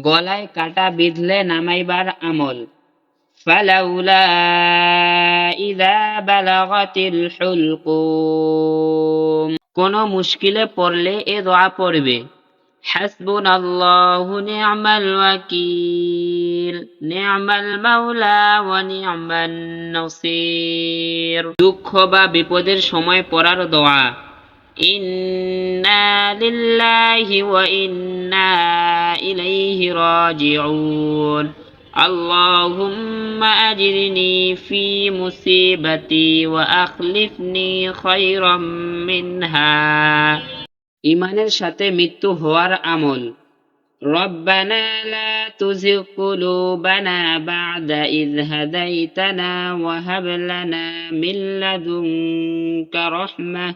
গলায় কাটা বিঁধলে নামাইবার আমল। হুলকুম। কোন মুশকিলে পড়লে এ দোয়া পড়বে। নি'মাল ওয়াকিল। মাওলা ওয়া নাসির। দুঃখ বা বিপদের সময় পড়ার দোয়া। ইন্না লিল্লাহি ওয়া ইন্না ইলাইহি রাজিউন اللهم أجرني في مصيبتي وأخلفني خيرا منها ইমানের সাথে মৃত্যু হওয়ার আমল ربنا لا تزغ قلوبنا بعد إذ هديتنا وهب لنا من لدنك رحمة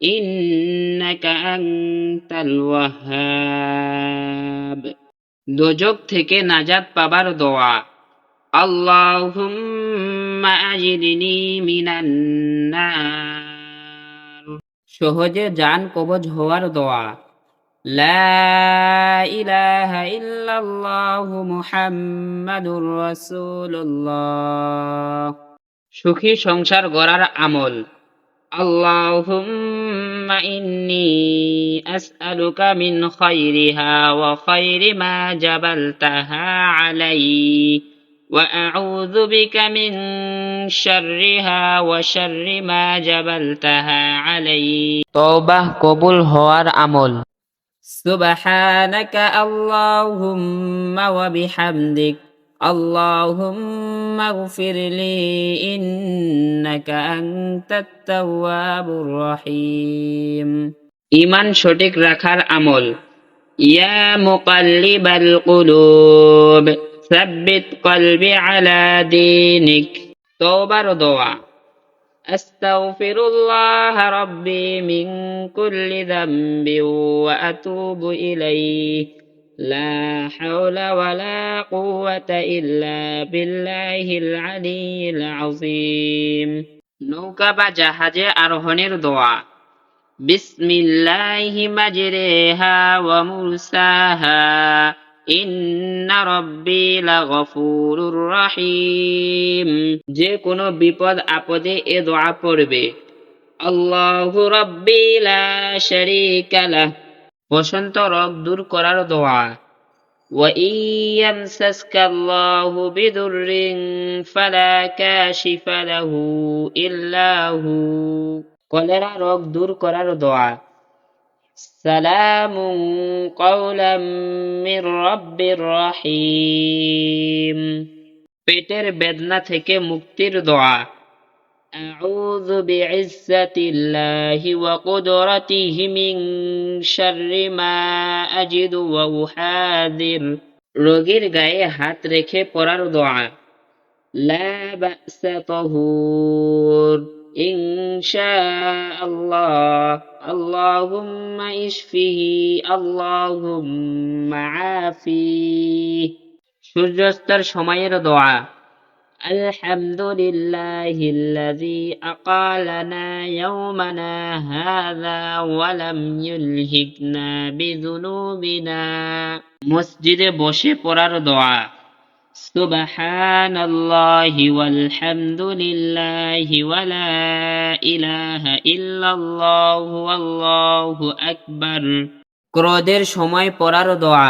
ইন্নাকা আনতাল ওয়াহ্হাব দোজক থেকে নাজাত পাবার দোয়া। আল্লাহুম্মা আজিদনি মিনান নার। সহজে জান কবজ হওয়ার দোয়া। লা ইলাহা ইল্লাল্লাহু মুহাম্মাদুর সুখী সংসার গড়ার আমল। اللهم إني أسألك من خيرها وخير ما جبلتها علي وأعوذ بك من شرها وشر ما جبلتها علي توبة قبول هوار عمل. سبحانك اللهم وبحمدك. اللهم اغفر لي إنك أنت التواب الرحيم ইমান সঠিক রাখার আমল ইয়া মুকাল্লিবাল কুলুব সাব্বিত কলবি আলা দীনিক তওবার দোয়া أستغفر الله ربي من كل ذنب وأتوب إليه لا حول ولا قوة إلا بالله العلي العظيم। নৌকা বা জাহাজে আরোহণের দোয়া। বিসমিল্লাহি মাজরিহা ওয়া মুরসাহা। ইন্না রব্বি লাগফুরুর রহিম। যে কোনো বিপদ আপদে এ দোয়া পড়বে। আল্লাহু রব্বি লা শারীকা লাহু। বসন্ত রোগ দূর করার দোয়া وإن يمسسك الله بضر فلا كاشف له إلا هو কলেরা রোগ দূর করার দোয়া সালামুন কওলাম মির রব্বির রহিম পেটের বেদনা থেকে মুক্তির দোয়া أعوذ بعزة الله وقدرته من شر ما أجد وأحاذر রোগীর গায়ে হাত রেখে পড়ার দোয়া لا بأس طهور إن شاء الله اللهم اشفه اللهم عافيه সূর্যাস্তের সময়ের দোয়া الحمد لله الذي أقالنا يومنا هذا ولم يلهكنا بذنوبنا মসজিদে বসে পড়ার দোয়া سبحان الله والحمد لله ولا إله إلا الله والله أكبر ক্রোধের সময় পড়ার দোয়া